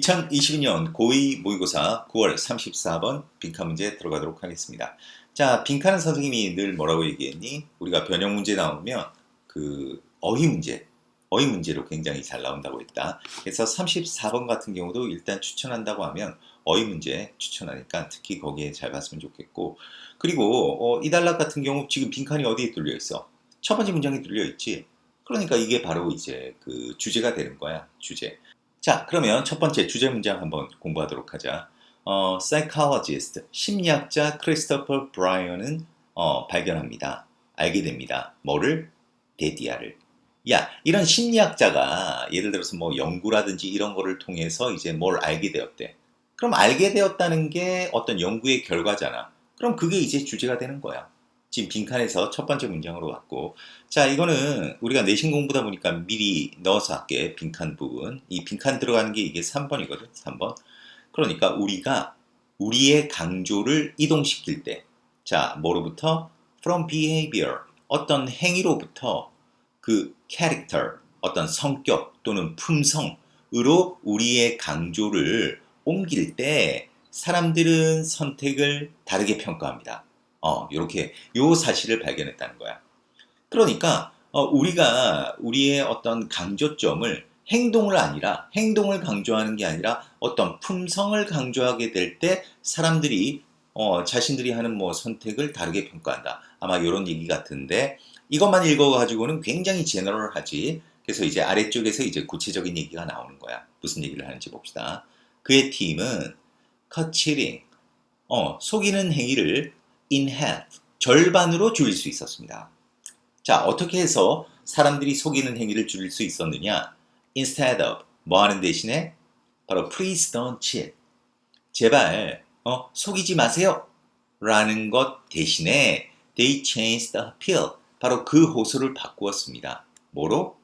2022년 고2 모의고사 9월 34번 빈칸 문제 들어가도록 하겠습니다. 자, 빈칸은 선생님이 늘 뭐라고 얘기했니? 우리가 변형 문제 나오면 그 어휘 문제, 어휘 문제로 굉장히 잘 나온다고 했다. 그래서 34번 같은 경우도 일단 추천한다고 하면 어휘 문제 추천하니까 특히 거기에 잘 봤으면 좋겠고 그리고 어, 이 단락 같은 경우 지금 빈칸이 어디에 뚫려 있어? 첫 번째 문장이 뚫려 있지. 그러니까 이게 바로 이제 그 주제가 되는 거야. 주제. 자, 그러면 첫 번째 주제 문장 한번 공부하도록 하자. 어, psychologist, 심리학자 크리스토퍼 브라이언은 어, 발견합니다. 알게 됩니다. 뭐를? 데디아를. 야, 이런 심리학자가 예를 들어서 뭐 연구라든지 이런 거를 통해서 이제 뭘 알게 되었대. 그럼 알게 되었다는 게 어떤 연구의 결과잖아. 그럼 그게 이제 주제가 되는 거야. 지금 빈칸에서 첫 번째 문장으로 왔고 자 이거는 우리가 내신 공부다 보니까 미리 넣어서 할게 빈칸 부분. 이 빈칸 들어가는 게 이게 3번이거든 3번. 그러니까 우리가 우리의 강조를 이동시킬 때 자 뭐로부터? From behavior. 어떤 행위로부터 그 character 어떤 성격 또는 품성으로 우리의 강조를 옮길 때 사람들은 선택을 다르게 평가합니다. 어, 이렇게 요 사실을 발견했다는 거야. 그러니까 어, 우리가 우리의 어떤 강조점을 행동을 아니라 행동을 강조하는 게 아니라 어떤 품성을 강조하게 될 때 사람들이 어, 자신들이 하는 뭐 선택을 다르게 평가한다. 아마 이런 얘기 같은데 이것만 읽어가지고는 굉장히 제너럴하지. 그래서 이제 아래쪽에서 이제 구체적인 얘기가 나오는 거야. 무슨 얘기를 하는지 봅시다. 그의 팀은 커치링, 어, 속이는 행위를 in half, 절반으로 줄일 수 있었습니다. 자, 어떻게 해서 사람들이 속이는 행위를 줄일 수 있었느냐? Instead of, 뭐 하는 대신에? 바로 please don't cheat. 제발, 어, 속이지 마세요. 라는 것 대신에 they changed the appeal. 바로 그 호소를 바꾸었습니다. 뭐로?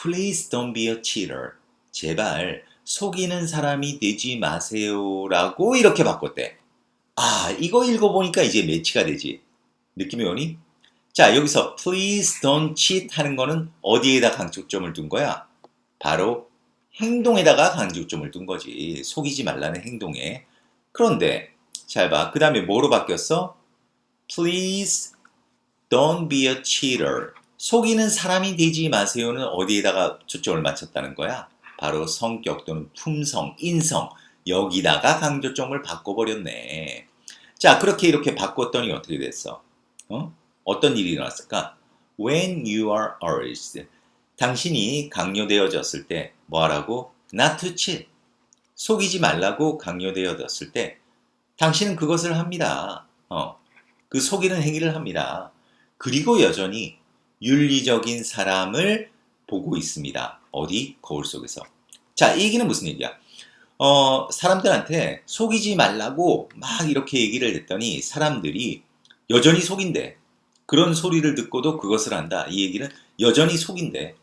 Please don't be a cheater. 제발 속이는 사람이 되지 마세요라고 이렇게 바꿨대. 아, 이거 읽어보니까 이제 매치가 되지. 느낌이 오니? 자, 여기서 please don't cheat 하는 거는 어디에다 강조점을 둔 거야? 바로 행동에다가 강조점을 둔 거지. 속이지 말라는 행동에. 그런데, 잘 봐. 그 다음에 뭐로 바뀌었어? please don't be a cheater. 속이는 사람이 되지 마세요는 어디에다가 초점을 맞췄다는 거야? 바로 성격 또는 품성, 인성. 여기다가 강조점을 바꿔버렸네. 자, 그렇게 이렇게 바꿨더니 어떻게 됐어? 어? 어떤 일이 일어났을까? When you are urged. 당신이 강요되어졌을 때 뭐하라고? Not to cheat. 속이지 말라고 강요되어졌을 때 당신은 그것을 합니다. 어, 그 속이는 행위를 합니다. 그리고 여전히 윤리적인 사람을 보고 있습니다. 어디? 거울 속에서. 자, 이 얘기는 무슨 얘기야? 어, 사람들한테 속이지 말라고 막 이렇게 얘기를 했더니 사람들이 여전히 속인대. 그런 소리를 듣고도 그것을 한다. 이 얘기는 여전히 속인대.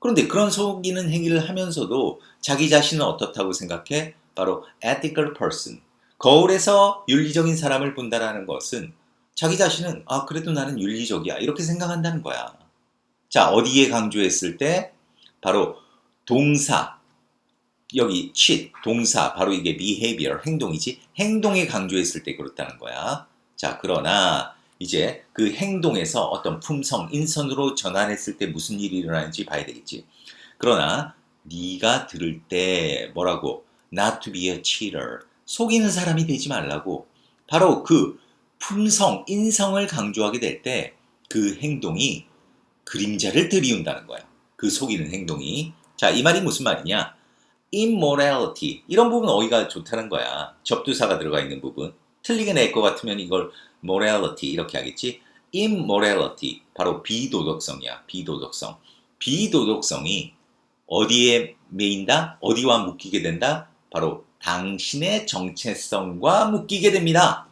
그런데 그런 속이는 행위를 하면서도 자기 자신은 어떻다고 생각해? 바로 ethical person. 거울에서 윤리적인 사람을 본다라는 것은 자기 자신은 아 그래도 나는 윤리적이야 이렇게 생각한다는 거야. 자 어디에 강조했을 때 바로 동사 여기 cheat 동사 바로 이게 behavior 행동이지 행동에 강조했을 때 그렇다는 거야. 자 그러나 이제 그 행동에서 어떤 품성 인선으로 전환했을 때 무슨 일이 일어나는지 봐야 되겠지. 그러나 네가 들을 때 뭐라고 not to be a cheater 속이는 사람이 되지 말라고 바로 그 품성 인성을 강조하게 될 때 그 행동이 그림자를 들이운다는 거야. 그 속이는 행동이 자 이 말이 무슨 말이냐? Immorality 이런 부분 어휘가 좋다는 거야. 접두사가 들어가 있는 부분. 틀리게 낼 것 같으면 이걸 morality 이렇게 하겠지. immorality 바로 비도덕성이야. 비도덕성. 비도덕성이 어디에 메인다? 어디와 묶이게 된다? 바로 당신의 정체성과 묶이게 됩니다.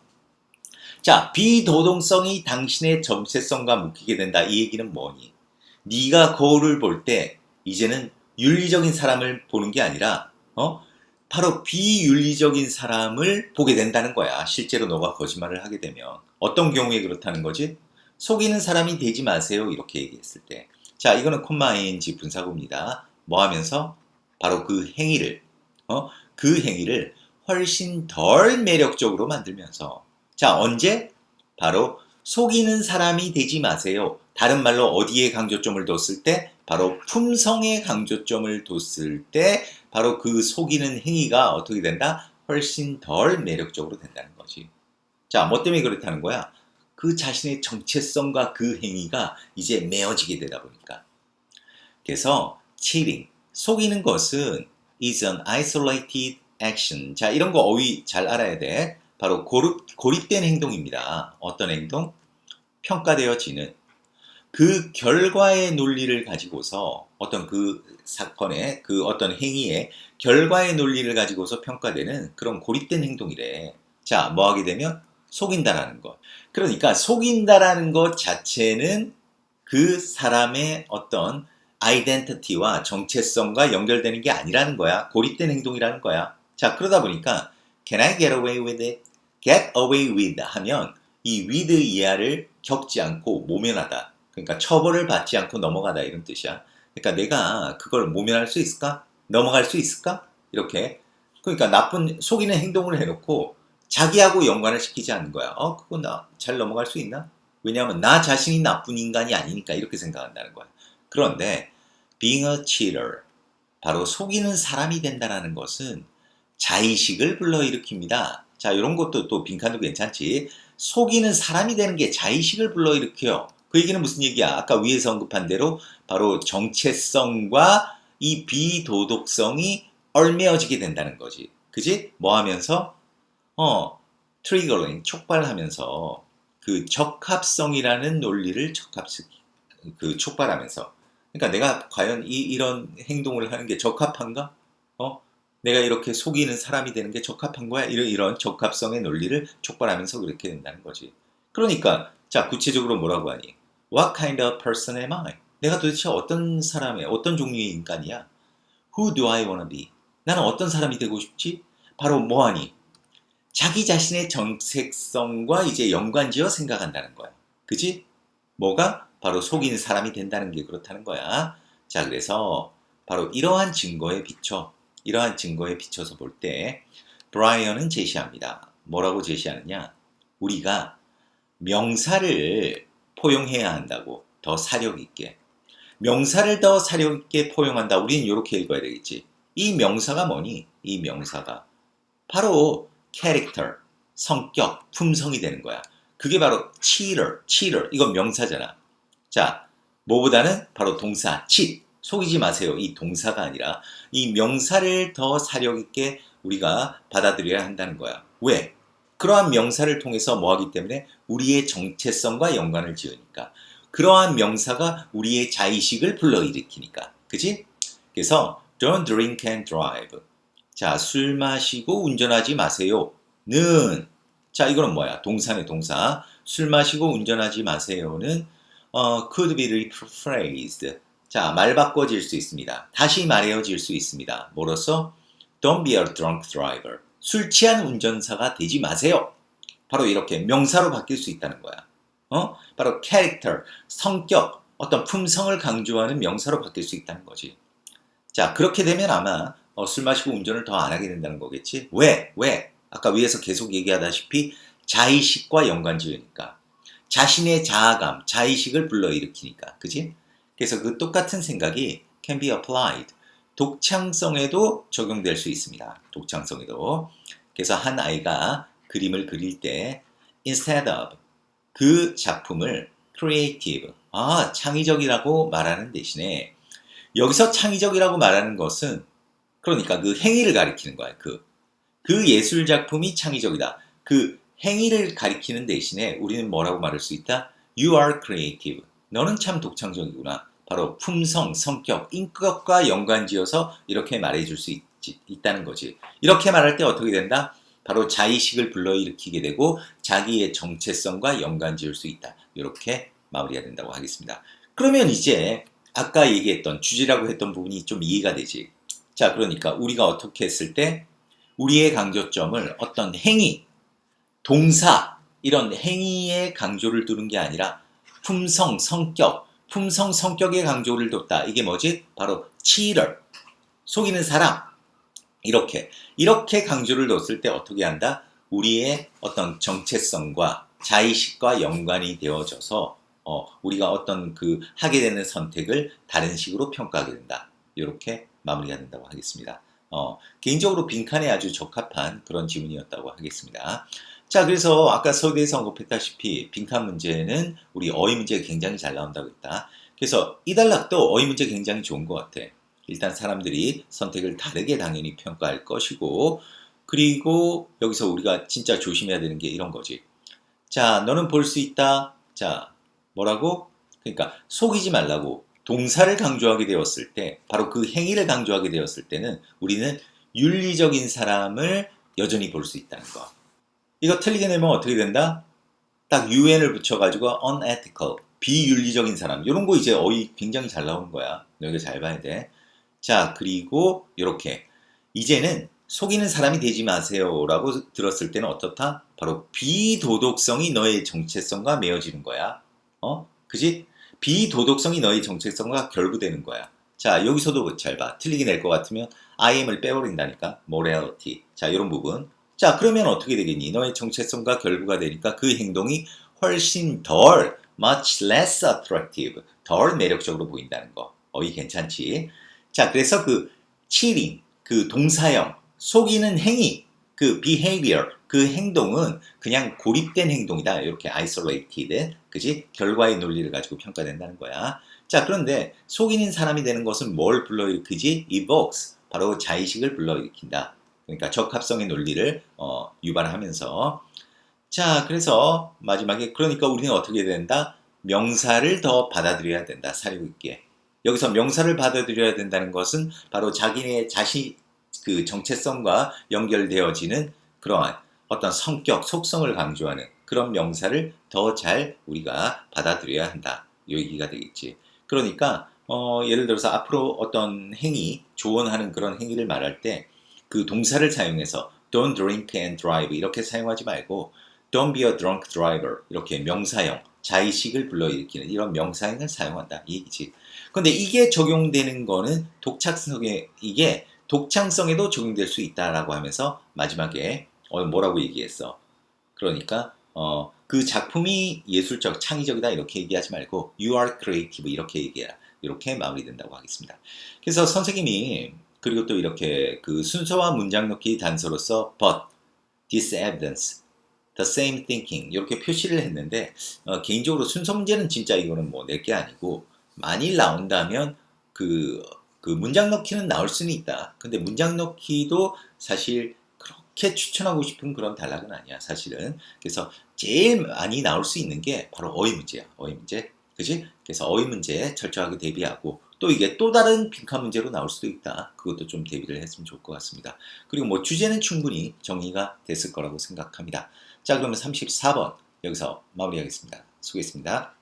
자, 비도덕성이 당신의 정체성과 묶이게 된다. 이 얘기는 뭐니? 네가 거울을 볼 때 이제는 윤리적인 사람을 보는 게 아니라 어? 바로 비윤리적인 사람을 보게 된다는 거야. 실제로 너가 거짓말을 하게 되면 어떤 경우에 그렇다는 거지? 속이는 사람이 되지 마세요. 이렇게 얘기했을 때. 자, 이거는 콤마 ing 분사구입니다. 뭐 하면서 바로 그 행위를 어? 그 행위를 훨씬 덜 매력적으로 만들면서 자 언제 바로 속이는 사람이 되지 마세요. 다른 말로 어디에 강조점을 뒀을 때 바로 품성에 강조점을 뒀을 때 바로 그 속이는 행위가 어떻게 된다? 훨씬 덜 매력적으로 된다는 거지. 자, 뭐 때문에 그렇다는 거야? 그 자신의 정체성과 그 행위가 이제 매어지게 되다 보니까. 그래서 cheating, 속이는 것은 is an isolated action. 자, 이런 거 어휘 잘 알아야 돼. 바로 고립, 고립된 행동입니다. 어떤 행동? 평가되어지는 그 결과의 논리를 가지고서 어떤 그 사건의 그 어떤 행위의 결과의 논리를 가지고서 평가되는 그런 고립된 행동이래. 자, 뭐 하게 되면 속인다라는 것. 그러니까 속인다라는 것 자체는 그 사람의 어떤 아이덴티티와 정체성과 연결되는 게 아니라는 거야. 고립된 행동이라는 거야. 자, 그러다 보니까 can I get away with it? get away with 하면 이 with 이하를 겪지 않고 모면하다. 그러니까 처벌을 받지 않고 넘어가다 이런 뜻이야. 그러니까 내가 그걸 모면할 수 있을까? 넘어갈 수 있을까? 이렇게. 그러니까 나쁜 속이는 행동을 해놓고 자기하고 연관을 시키지 않는 거야. 어, 그거 나 잘 넘어갈 수 있나? 왜냐하면 나 자신이 나쁜 인간이 아니니까 이렇게 생각한다는 거야. 그런데 being a cheater, 바로 속이는 사람이 된다는 것은 자의식을 불러일으킵니다. 자, 이런 것도 또 빈칸도 괜찮지. 속이는 사람이 되는 게 자의식을 불러일으켜요. 그 얘기는 무슨 얘기야? 아까 위에서 언급한 대로 바로 정체성과 이 비도덕성이 얼매어지게 된다는 거지. 그지? 뭐 하면서? 어, 트리거링, 촉발하면서 그 적합성이라는 논리를 적합, 그 촉발하면서. 그러니까 내가 과연 이, 이런 행동을 하는 게 적합한가? 어? 내가 이렇게 속이는 사람이 되는 게 적합한 거야? 이런, 이런 적합성의 논리를 촉발하면서 그렇게 된다는 거지. 그러니까, 자, 구체적으로 뭐라고 하니? What kind of person am I? 내가 도대체 어떤 사람의, 어떤 종류의 인간이야? Who do I wanna be? 나는 어떤 사람이 되고 싶지? 바로 뭐하니? 자기 자신의 정색성과 이제 연관지어 생각한다는 거야. 그지? 뭐가? 바로 속이는 사람이 된다는 게 그렇다는 거야. 자, 그래서 바로 이러한 증거에 비춰, 이러한 증거에 비춰서 볼 때, 브라이언은 제시합니다. 뭐라고 제시하느냐? 우리가 명사를 포용해야 한다고. 더 사력 있게. 명사를 더 사력 있게 포용한다. 우리는 이렇게 읽어야 되겠지. 이 명사가 뭐니? 이 명사가 바로 캐릭터, 성격, 품성이 되는 거야. 그게 바로 cheater, cheater. 이건 명사잖아. 자, 뭐보다는 바로 동사, cheat. 속이지 마세요. 이 동사가 아니라 이 명사를 더 사력 있게 우리가 받아들여야 한다는 거야. 왜? 그러한 명사를 통해서 뭐 하기 때문에 우리의 정체성과 연관을 지으니까. 그러한 명사가 우리의 자의식을 불러일으키니까. 그지? 그래서 don't drink and drive. 자, 술 마시고 운전하지 마세요. 는. 자, 이거는 뭐야? 동사네, 동사. 술 마시고 운전하지 마세요는 어, could be rephrased. 자, 말 바꿔질 수 있습니다. 다시 말해어질 수 있습니다. 뭐로써? Don't be a drunk driver. 술 취한 운전사가 되지 마세요. 바로 이렇게 명사로 바뀔 수 있다는 거야. 어? 바로 character, 성격, 어떤 품성을 강조하는 명사로 바뀔 수 있다는 거지. 자, 그렇게 되면 아마 어, 술 마시고 운전을 더 안 하게 된다는 거겠지. 왜? 왜? 아까 위에서 계속 얘기하다시피 자의식과 연관 지으니까. 자신의 자아감, 자의식을 불러일으키니까. 그지? 그래서 그 똑같은 생각이 can be applied. 독창성에도 적용될 수 있습니다. 독창성에도. 그래서 한 아이가 그림을 그릴 때 instead of 그 작품을 creative, 아, 창의적이라고 말하는 대신에 여기서 창의적이라고 말하는 것은 그러니까 그 행위를 가리키는 거야. 그, 그 예술 작품이 창의적이다. 그 행위를 가리키는 대신에 우리는 뭐라고 말할 수 있다? You are creative. 너는 참 독창적이구나. 바로 품성, 성격, 인격과 연관지어서 이렇게 말해줄 수 있, 있다는 거지. 이렇게 말할 때 어떻게 된다? 바로 자의식을 불러일으키게 되고 자기의 정체성과 연관지을 수 있다. 이렇게 마무리가 된다고 하겠습니다. 그러면 이제 아까 얘기했던 주제라고 했던 부분이 좀 이해가 되지. 자, 그러니까 우리가 어떻게 했을 때 우리의 강조점을 어떤 행위, 동사, 이런 행위에 강조를 두는 게 아니라 품성, 성격, 품성, 성격에 강조를 뒀다. 이게 뭐지? 바로 cheater, 속이는 사람. 이렇게 이렇게 강조를 뒀을 때 어떻게 한다? 우리의 어떤 정체성과 자의식과 연관이 되어져서 어, 우리가 어떤 그 하게 되는 선택을 다른 식으로 평가하게 된다. 이렇게 마무리가 된다고 하겠습니다. 어, 개인적으로 빈칸에 아주 적합한 그런 지문이었다고 하겠습니다. 자, 그래서 아까 서두에서 언급했다시피 빈칸 문제는 우리 어휘 문제가 굉장히 잘 나온다고 했다. 그래서 이 단락도 어휘 문제 굉장히 좋은 것 같아. 일단 사람들이 선택을 다르게 당연히 평가할 것이고, 그리고 여기서 우리가 진짜 조심해야 되는 게 이런 거지. 자, 너는 볼 수 있다. 자, 뭐라고? 그러니까 속이지 말라고 동사를 강조하게 되었을 때, 바로 그 행위를 강조하게 되었을 때는 우리는 윤리적인 사람을 여전히 볼 수 있다는 거. 이거 틀리게 내면 어떻게 된다? 딱 un을 붙여가지고 unethical, 비윤리적인 사람. 이런 거 이제 어휘 굉장히 잘 나오는 거야. 여기 잘 봐야 돼. 자, 그리고 이렇게 이제는 속이는 사람이 되지 마세요라고 들었을 때는 어떻다? 바로 비도덕성이 너의 정체성과 매어지는 거야. 어? 그지? 비도덕성이 너의 정체성과 결부되는 거야. 자, 여기서도 잘 봐. 틀리게 낼 것 같으면 IM을 빼버린다니까. morality. 자, 이런 부분. 자, 그러면 어떻게 되겠니? 너의 정체성과 결부가 되니까 그 행동이 훨씬 덜, much less attractive, 덜 매력적으로 보인다는 거. 어이 괜찮지? 자, 그래서 그 cheating, 그 동사형, 속이는 행위, 그 behavior, 그 행동은 그냥 고립된 행동이다. 이렇게 isolated, 그지? 결과의 논리를 가지고 평가된다는 거야. 자, 그런데 속이는 사람이 되는 것은 뭘 불러일으키지? evokes, 바로 자의식을 불러일으킨다. 그러니까 적합성의 논리를 어, 유발하면서 자, 그래서 마지막에 그러니까 우리는 어떻게 된다? 명사를 더 받아들여야 된다. 사려 있게. 여기서 명사를 받아들여야 된다는 것은 바로 자기네 자신 그 정체성과 연결되어지는 그러한 어떤 성격, 속성을 강조하는 그런 명사를 더 잘 우리가 받아들여야 한다. 이 얘기가 되겠지. 그러니까 어, 예를 들어서 앞으로 어떤 행위, 조언하는 그런 행위를 말할 때 그 동사를 사용해서 don't drink and drive 이렇게 사용하지 말고 don't be a drunk driver 이렇게 명사형, 자의식을 불러일으키는 이런 명사형을 사용한다. 이 얘기지. 근데 이게 적용되는 거는 독창성에 이게 독창성에도 적용될 수 있다라고 하면서 마지막에 어, 뭐라고 얘기했어? 그러니까 어, 그 작품이 예술적, 창의적이다 이렇게 얘기하지 말고 you are creative 이렇게 얘기해라. 이렇게 마무리된다고 하겠습니다. 그래서 선생님이 그리고 또 이렇게 그 순서와 문장 넣기 단서로서 but, this evidence, the same thinking 이렇게 표시를 했는데 어, 개인적으로 순서 문제는 진짜 이거는 뭐 낼 게 아니고 만일 나온다면 그, 그 문장 넣기는 나올 수는 있다. 근데 문장 넣기도 사실 그렇게 추천하고 싶은 그런 단락은 아니야 사실은. 그래서 제일 많이 나올 수 있는 게 바로 어휘 문제야. 어휘 문제. 그지? 그래서 어휘 문제에 철저하게 대비하고 또 이게 또 다른 빈칸 문제로 나올 수도 있다. 그것도 좀 대비를 했으면 좋을 것 같습니다. 그리고 뭐 주제는 충분히 정리가 됐을 거라고 생각합니다. 자, 그러면 34번 여기서 마무리하겠습니다. 수고했습니다.